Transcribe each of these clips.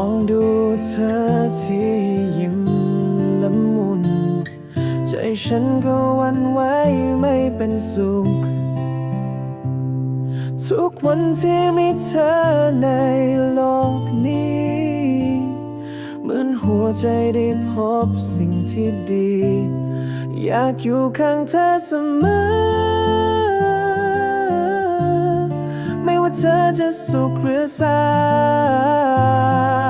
องดูเธอที่ยิ้มละมุน ใจฉันก็วันไหวไม่เป็นสุข ทุกวันที่มีเธอในโลกนี้เหมือนหัวใจได้พบสิ่งที่ดี อยากอยู่ข้างเธอเสมอ ไม่ว่าเธอจะสุขหรือเศร้า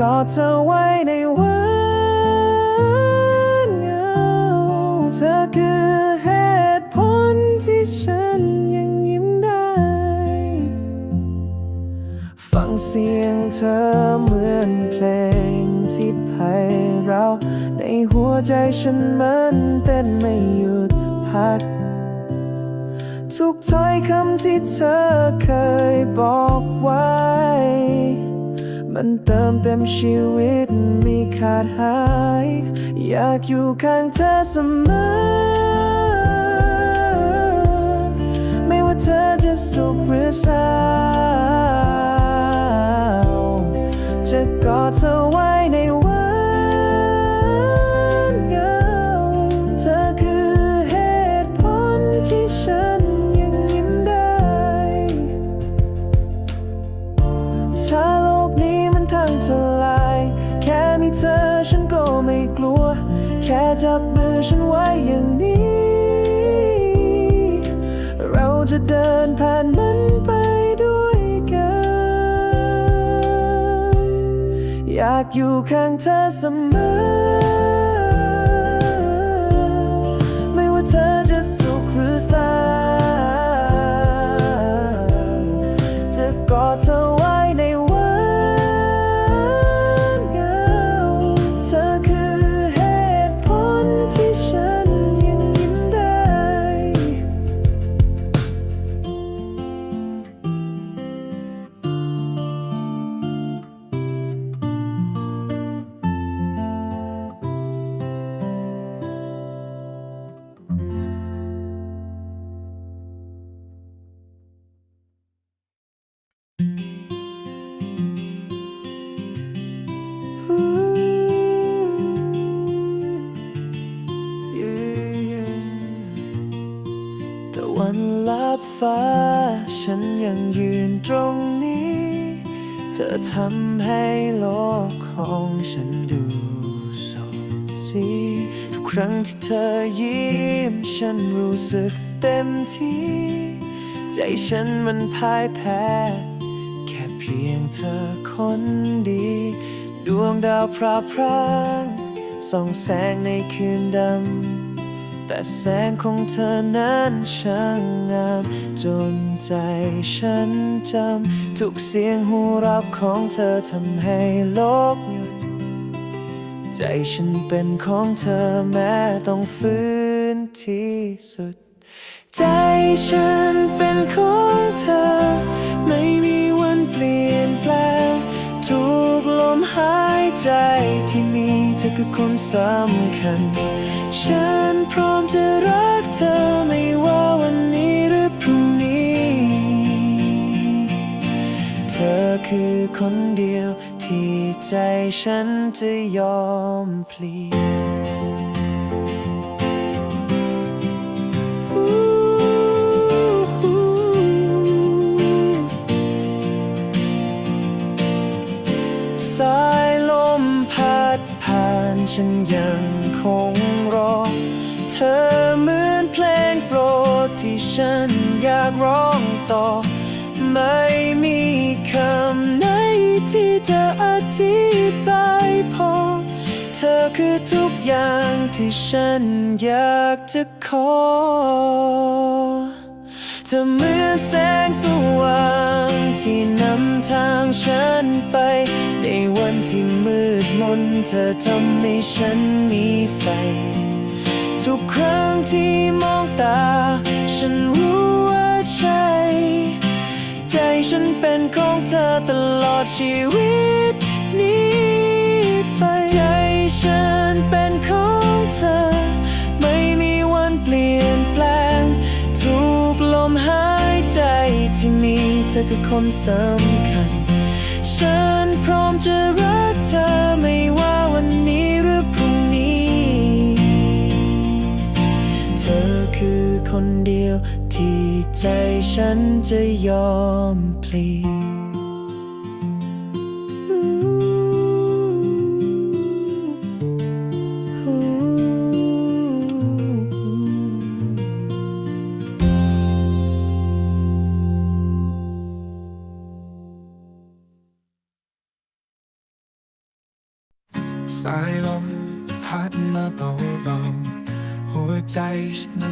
กอดเธอไว้ในวันเหงาเธอคือเหตุผลที่ฉันยังยิ้มได้ ฟังเสียงเธอเหมือนเพลงที่ไพเราะในหัวใจฉันมันเต้นไม่หยุดพักทุกถ้อยคำที่เธอเคยบอกไว้ มันเติมเต็มชีวิตไม่ขาดหาย อยากอยู่ข้างเธอเสมอ ไม่ว่าเธอจะสุขหรือเศร้าจะกอดเธอไว้ จับมือฉันไว้อย่างนี้ เราจะเดินผ่านมันไปด้วยกัน อยากอยู่ข้างเธอเสมอ ไม่ว่าเธอจะสุขหรือเศร้าจะกอดเธอ ฟ้า ฉันยังยืนตรงนี้ เธอทำให้โลกของฉันดูสดใสทุกครั้งที่เธอยิ้ม ฉันรู้สึกเต็มที่ ใจฉันมันพ่ายแพ้ แค่เพียงเธอคนดี ดวงดาวพราพรางส่องแสงในคืนดำแต่แสงของเธอนั้นช่างงาม จนใจฉันจำทุกเสียงหูรับของเธอทำให้โลกหยุด ใจฉันเป็นของเธอแม้ต้องฟื้นที่สุด ใจฉันเป็นของเธอ ไม่มีวันเปลี่ยนแปลง ทุกลมหายใจที่มีเธอคือคนสำคัญ ฉันพร้อมจะรักเธอไม่ว่าวันนี้ คือคนเดียวที่ใจฉันจะยอมพลีสายลมพัดผ่านฉันยังคงรอ เธอเหมือนเพลงโปรดที่ฉันอยากร้องต่อ ไม่มีคำ ที่จะอธิบายพอ เธอคือทุกอย่างที่ฉันอยากจะขอ เธอเหมือนแสงสว่างที่นำทางฉันไป ในวันที่มืดมนเธอทำให้ฉันมีไฟ ทุกครั้งที่มองตา ฉันรู้ว่าใช่ ใจฉันเป็นของเธอตลอดชีวิตนี้ไปใจฉันเป็นของเธอ ไม่มีวันเปลี่ยนแปลง ทุกลมหายใจที่มีเธอคือคนสำคัญฉฉันพร้อมจะรักเธอไม่ว่าวันนี้หรือพรุ่งนี้ เธอคือคนเดียวที่ ใจฉันจะยอมพลีสายลมพัดมาเบาๆหัวใจฉัน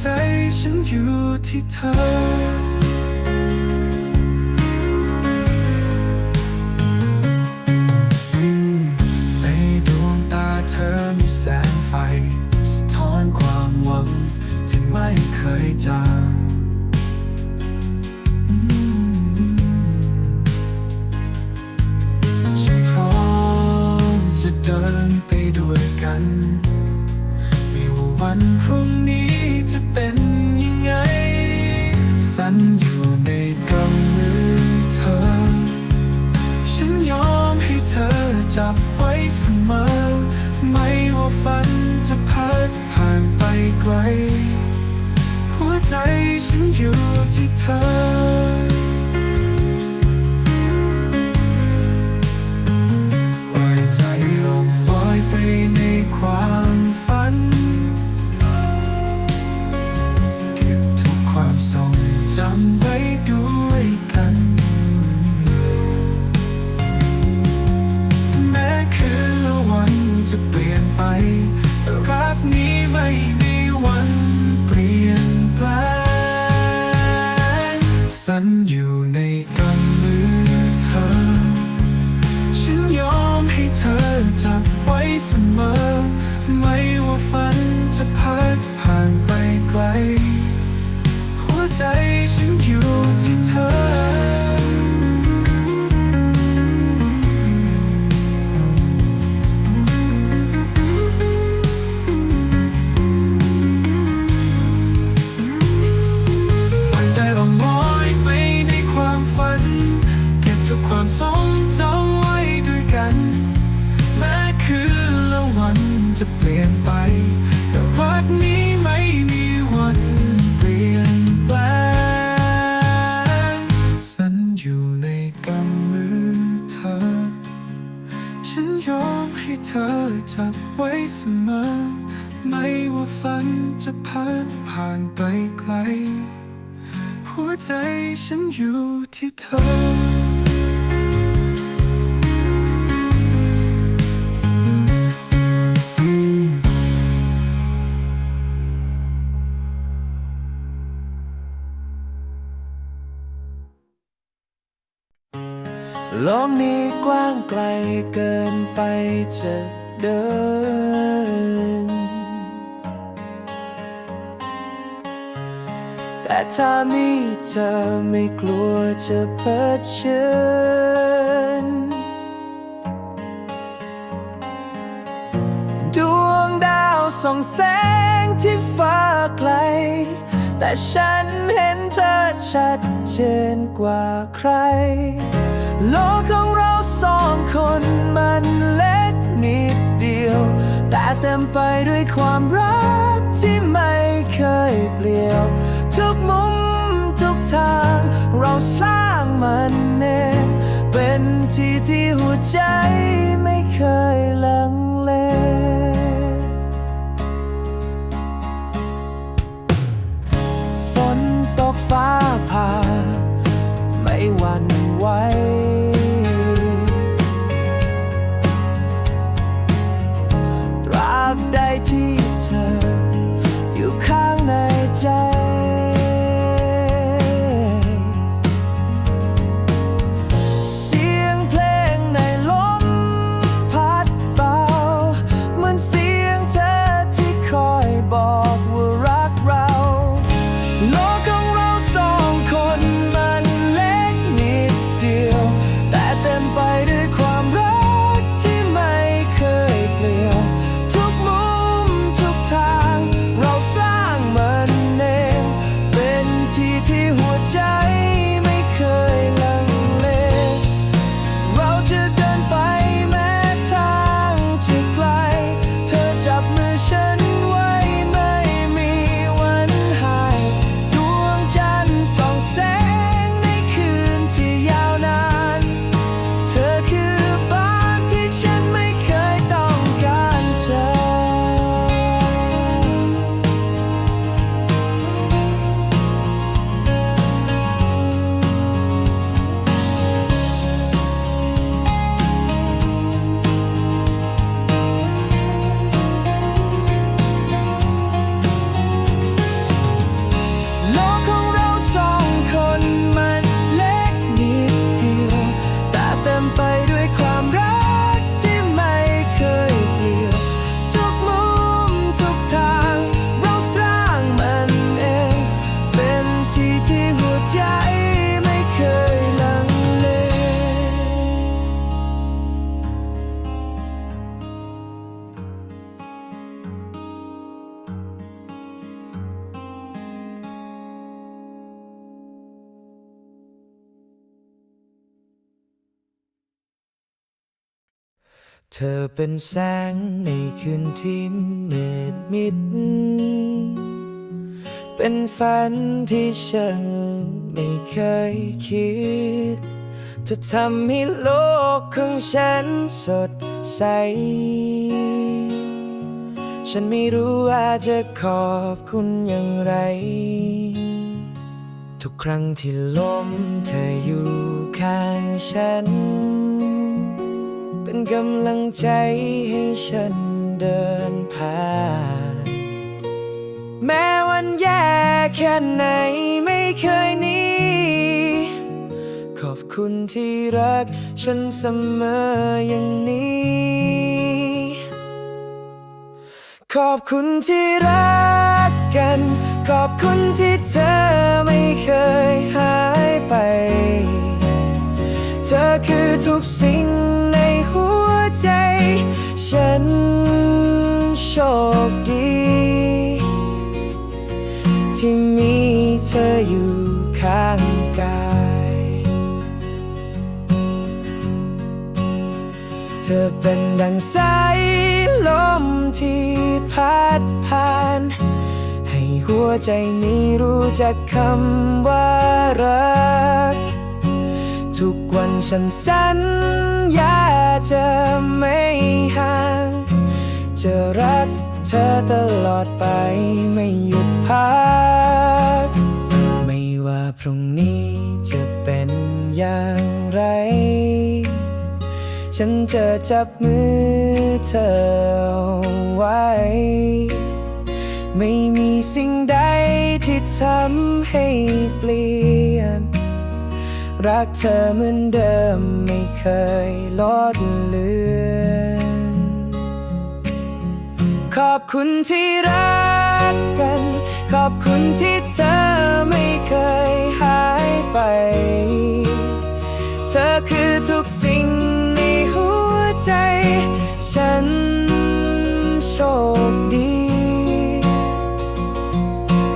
ใจฉันอยู่ที่เธอในดวงตาเธอมีแสงไฟสะท้อนความหวังที่ไม่เคยจางฉันพร้อมจะเดินไปด้วยกัน ไม่ว่าวันพรุ่งนี้ ไกล หัวใจฉันอยู่ที่เธอ จะเปลี่ยนไป แต่รักนี้ไม่มีวันเปลี่ยนแปลงฉันอยู่ในกำมือเธอ ฉันยอมให้เธอจับไว้เสมอ ไม่ว่าฝันจะพัดผ่านไปไกล หัวใจฉันอยู่ที่เธอ โลกนี้กว้างไกลเกินไปจะเดิน แต่ถ้ามีเธอไม่กลัวจะเผชิญดวงดาวส่องแสงที่ฟ้าไกล แต่ฉันเห็นเธอชัดเจนกว่าใคร โลกของเราสองคนมันเล็กนิดเดียว แต่เต็มไปด้วยความรักที่ไม่เคยเปลี่ยว ทุกมุมทุกทาง เราสร้างมันเองเป็นที่ที่หัวใจไม่เคยลังเลฝนตกฟ้าผ่า เธอเป็นแสงในคืนที่มืดมิด เป็นฝันที่ฉันไม่เคยคิด จะทำให้โลกของฉันสดใส ฉันไม่รู้ว่าจะขอบคุณอย่างไร ทุกครั้งที่ล้มเธออยู่ข้างฉัน เป็นกำลังใจให้ฉันเดินผ่าน แม้วันแย่แค่ไหนไม่เคยหนีขอบคุณที่รักฉันเสมออย่างนี้ ขอบคุณที่รักกัน ขอบคุณที่เธอไม่เคยหายไป เธอคือทุกสิ่งในหัวใจ ฉันโชคดี ที่มีเธออยู่ข้างกาย เธอเป็นดังสายลมที่พัดผ่าน ให้หัวใจนี้รู้จักคำว่ารักทุก วันฉันสัญญาจะไม่ห่าง จะรักเธอตลอดไปไม่หยุดพัก ไม่ว่าพรุ่งนี้จะเป็นอย่างไร ฉันจะจับมือเธอไว้ ไม่มีสิ่งใดที่ทำให้เปลี่ยน รักเธอเหมือนเดิมไม่เคยลดเลือน ขอบคุณที่รักกัน ขอบคุณที่เธอไม่เคยหายไป เธอคือทุกสิ่งในหัวใจ ฉันโชคดี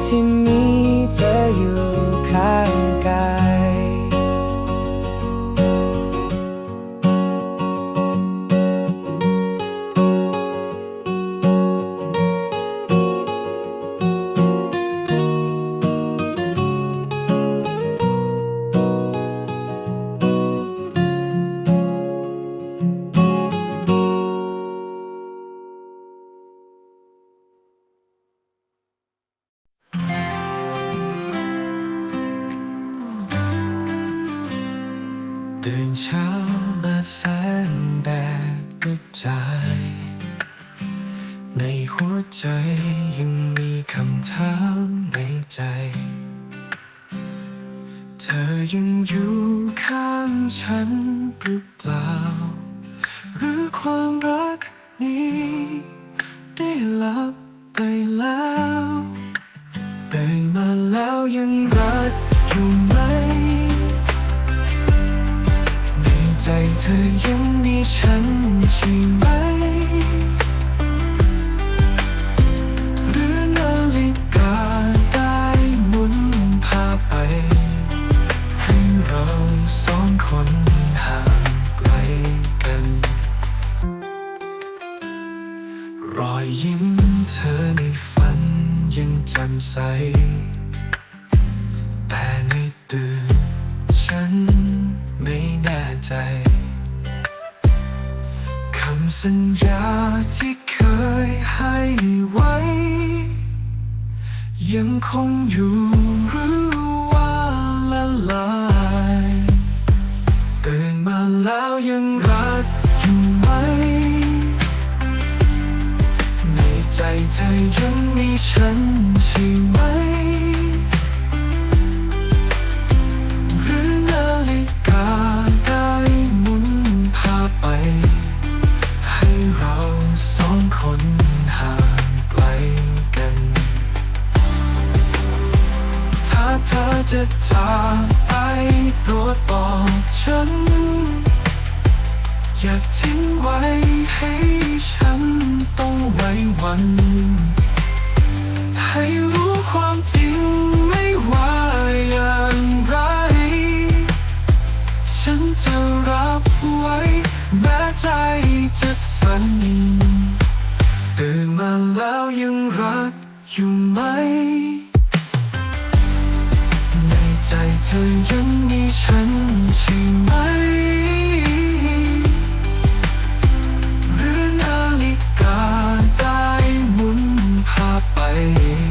ที่มีเธออยู่ข้าง ว้ me.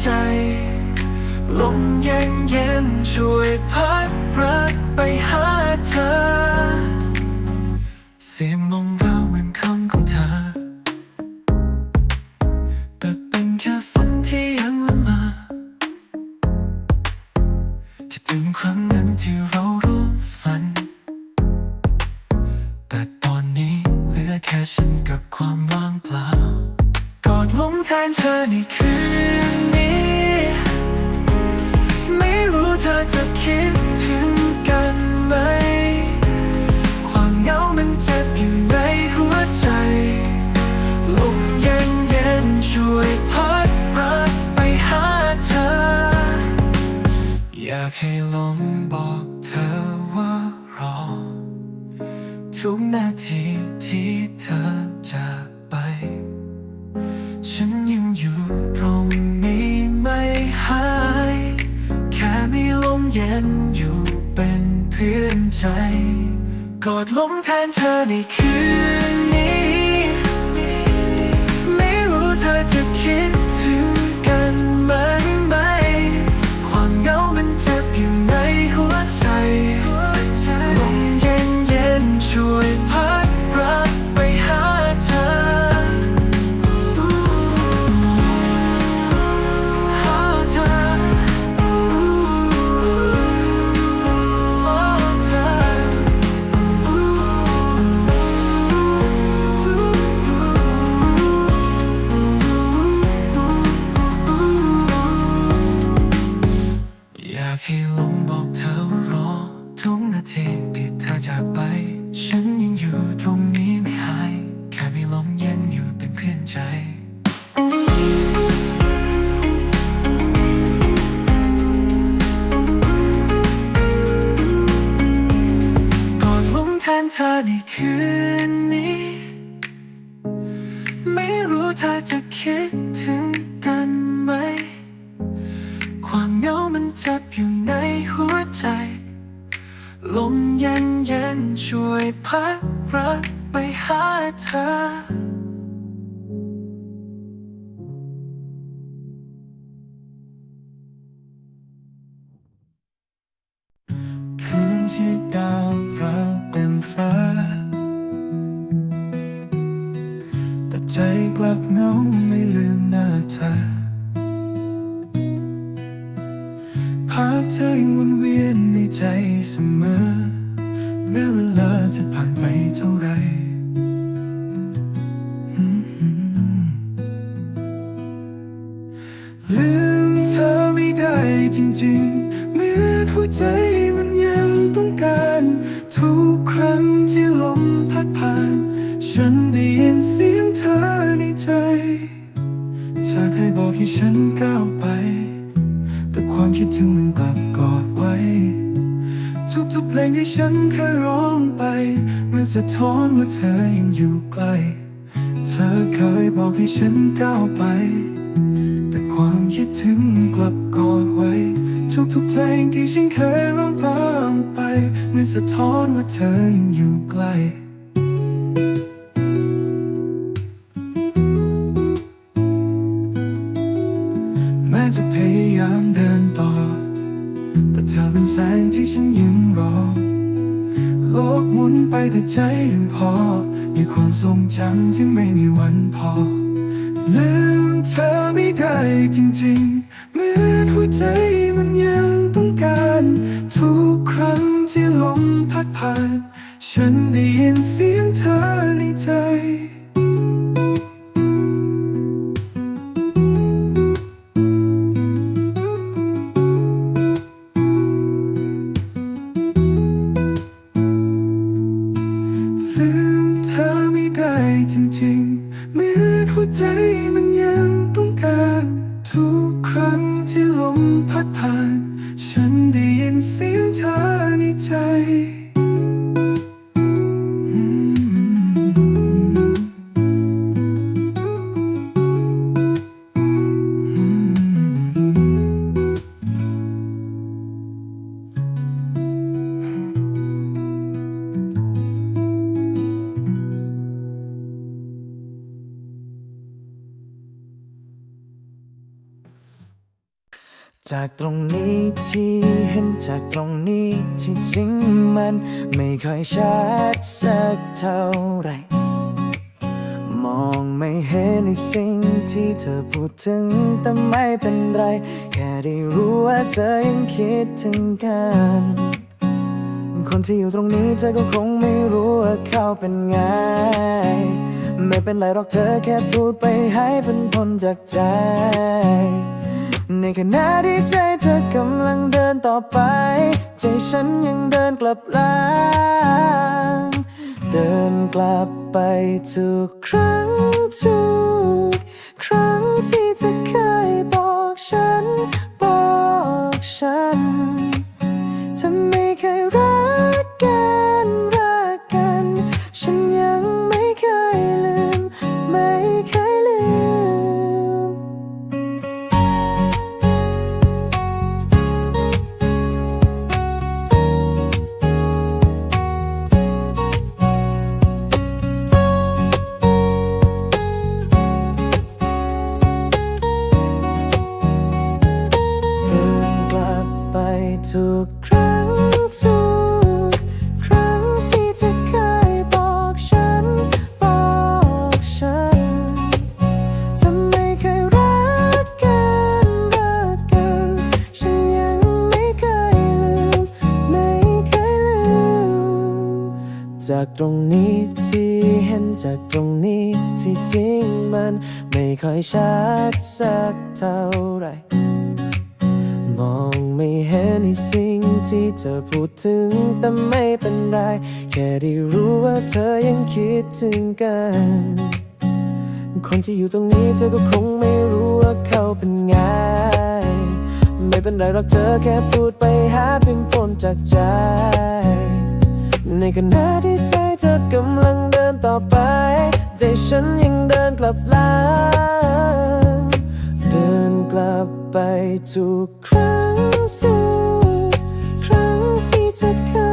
ใจ ลมเย็นเย็นช่วยพัดรักไปหาเธอ เสียงลมแววเหมือนคำของ กอดล้มแทนเธอในคืน chạp bay ภาพเธอยังวนเวียนในใจเสมอแม้เวลาจะผ่านไปเท่าไหร่ โลกหมุนไปแต่ใจยังพอ มีความทรงจำที่ไม่มีวันพอ ลืมเธอไม่ได้จริงๆ เหมือนหัวใจมันยังต้องการ ทุกครั้งที่ลมพัดผ่าน จากตรงนี้ที่เห็นจากตรงนี้ที่จริงมันไม่ค่อยชัดสักเท่าไร มองไม่เห็นในสิ่งที่เธอพูดถึงแต่ไม่เป็นไร แค่ได้รู้ว่าเธอยังคิดถึงกัน คนที่อยู่ตรงนี้เธอก็คงไม่รู้ว่าเขาเป็นไง ไม่เป็นไรหรอกเธอแค่พูดไปให้เป็นผลจากใจ ขณะที่ใจเธอกำลังเดินต่อไป ใจฉันยังเดินกลับหลังเดินกลับไปทุกครั้งทุก ตรงนี้ที่เห็นจากตรงนี้ที่จริงมันไม่ค่อยชัดสักเท่าไหรมองไม่เห็นในสิ่งที่เธอพูดถึงแต่ไม่เป็นไร แค่ได้รู้ว่าเธอยังคิดถึงกัน คนที่อยู่ตรงนี้เธอก็คงไม่รู้ว่าเขาเป็นไง ไม่เป็นไรหรอกเธอแค่พูดไปหาเพียงผลจากใจ ในขณะที่ใจเธอกำลังเดินต่อไป ใจฉันยังเดินกลับหลังเดินกลับไปทุกครั้งทุกครั้งที่เธอเคย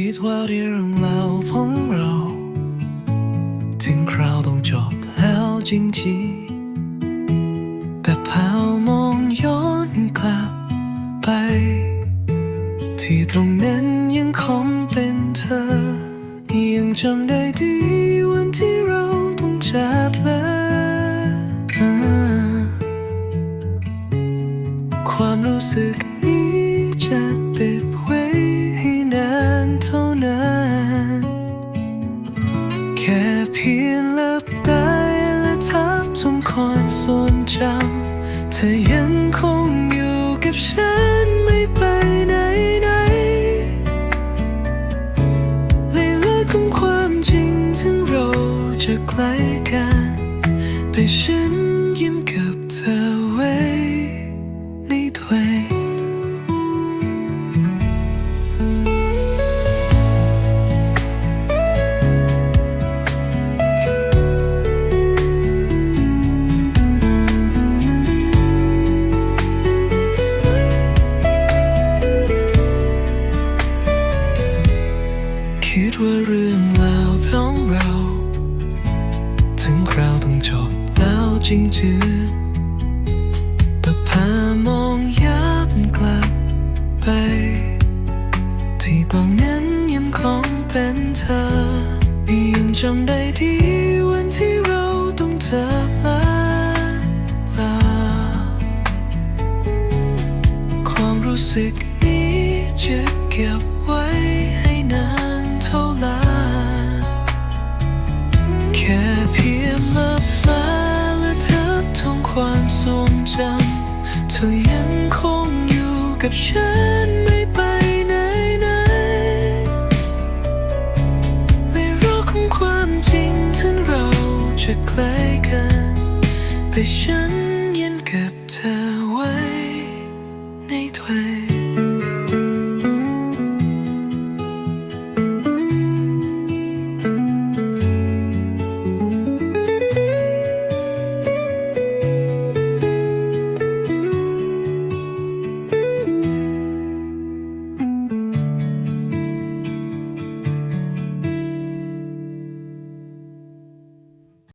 คิดว่าเรื่องราวของเรา ถึงคราวต้องจบแล้วจริงๆ 再看被时 รู้สึกนี้จะเก็บไว้ให้นานเท่าไรแค่เพียงลับตาและทับทงความทรงจำเธอยังคงอยู่กับฉัน